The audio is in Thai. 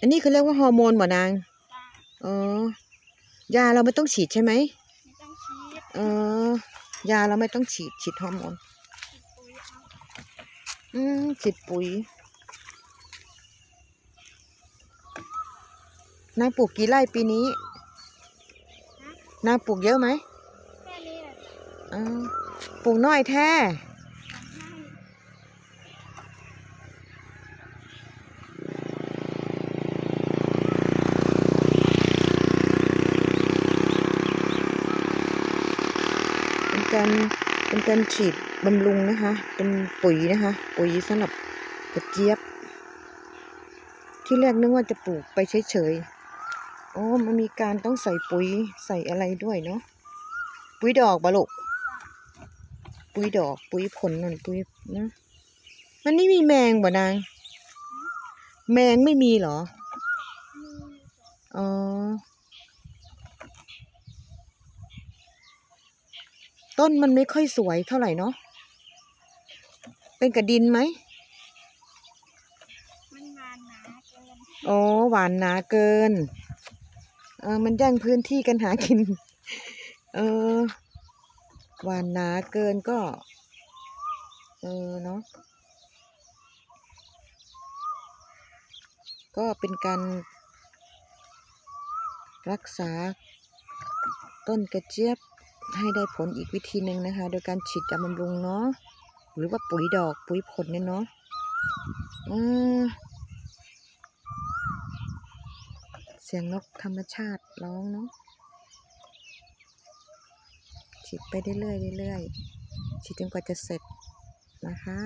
อันนี้เขาเรียกว่าฮอร์โมนบ่นางจ้าอ๋อ ยาเราไม่ต้องฉีดใช่ไหมไม่ต้องชีสเออยาเราไม่ต้องฉีด ฉีดฮอร์โมนฉีดปุ๋ยเอาอืม ฉีดปุ๋ย นางปลูกกี่ไร่ปีนี้ นางปลูกเยอะไหมแค่นี้แหละจ้ะอ่าปลูกน้อยแท้ ทำให้ เป็น การเป็นการฉีดบำรุงนะคะ เป็นปุ๋ยนะคะ ปุ๋ยสำหรับกระเจี๊ยบ ที่แรกนึกว่าจะปลูกไปเฉยๆอ๋อมันมีการต้องใส่ปุ๋ยใส่อะไรด้วยเนาะปุ๋ยดอกบะลูกปุ๋ยดอกปุ๋ยผลนั่นปุ๋ยนะมันไม่มีแมงบ่นาง แมงไม่มีเหรออ๋อ ต้นมันไม่ค่อยสวยเท่าไหร่เนาะเป็นกระดินไหมมันมานหนาเกินอ๋อหวานหนาเกิน เออมันแย่งพื้นที่กันหากิน เออหวานหนาเกินก็ เออเนาะก็เป็นการรักษาต้นกระเจี๊ยบ ให้ได้ผลอีกวิธีหนึ่งนะคะ โดยการฉีดยาบำรุงเนาะหรือว่าปุ๋ยดอกปุ๋ยผลเนี่ยเนาะเสียงนกธรรมชาติร้องเนาะฉีดไปเรื่อยๆเรื่อยๆฉีดจนกว่าจะเสร็จนะคะ